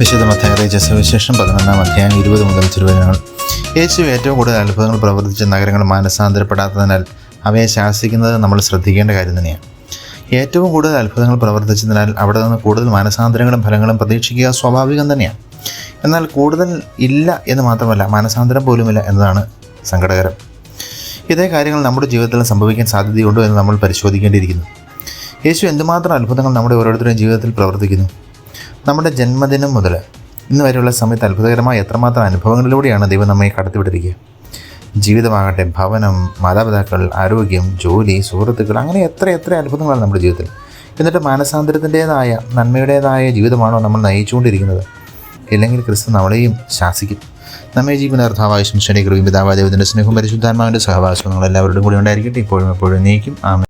വിശുദ്ധ മത്തായ സുവിശേഷം പതിനൊന്നാം അധ്യായം ഇരുപത് മുതൽ തിരുവചനങ്ങൾ. യേശു ഏറ്റവും കൂടുതൽ അത്ഭുതങ്ങൾ പ്രവർത്തിച്ച നഗരങ്ങൾ മാനസാന്തരപ്പെടാത്തതിനാൽ അവയെ ശാസിക്കുന്നത് നമ്മൾ ശ്രദ്ധിക്കേണ്ട കാര്യം തന്നെയാണ്. ഏറ്റവും കൂടുതൽ അത്ഭുതങ്ങൾ പ്രവർത്തിച്ചതിനാൽ അവിടെ നിന്ന് കൂടുതൽ മാനസാന്തരങ്ങളും ഫലങ്ങളും പ്രതീക്ഷിക്കുക സ്വാഭാവികം തന്നെയാണ്. എന്നാൽ കൂടുതൽ ഇല്ല എന്ന് മാത്രമല്ല മാനസാന്തരം പോലുമില്ല എന്നതാണ് സങ്കടകരം. ഇതേ കാര്യങ്ങൾ നമ്മുടെ ജീവിതത്തിൽ സംഭവിക്കാൻ സാധ്യതയുണ്ടോ എന്ന് നമ്മൾ പരിശോധിക്കേണ്ടിയിരിക്കുന്നു. യേശു എന്തുമാത്രം അത്ഭുതങ്ങൾ നമ്മുടെ ഓരോരുത്തരുടെയും ജീവിതത്തിൽ പ്രവർത്തിക്കുന്നു? നമ്മുടെ ജന്മദിനം മുതൽ ഇന്ന് വരെയുള്ള സമയത്ത് അത്ഭുതകരമായ എത്രമാത്രം അനുഭവങ്ങളിലൂടെയാണ് ദൈവം നമ്മെ കടത്തിവിട്ടിരിക്കുക? ജീവിതമാകട്ടെ ഭവനം മാതാപിതാക്കൾ ആരോഗ്യം ജോലി സുഹൃത്തുക്കൾ അങ്ങനെ എത്ര എത്ര അത്ഭുതങ്ങളാണ് നമ്മുടെ ജീവിതത്തിൽ. എന്നിട്ട് മാനസാന്തരത്തിന്റേതായ നന്മയുടേതായ ജീവിതമാണോ നമ്മൾ നയിച്ചുകൊണ്ടിരിക്കുന്നത്? ഇല്ലെങ്കിൽ ക്രിസ്തു നമ്മളെയും ശാസിക്കും? നമ്മെ അർത്ഥാവാവശ്യം ശനി കൃപയും പിതാവാദേവത്തിന്റെ സ്നേഹവും പരിശുദ്ധാത്മാവിന്റെ സഹവാസവും നിങ്ങൾ എല്ലാവരുടെയും കൂടി ഉണ്ടായിരിക്കട്ടെ. ഇപ്പോഴും എപ്പോഴും നീക്കും ആമേ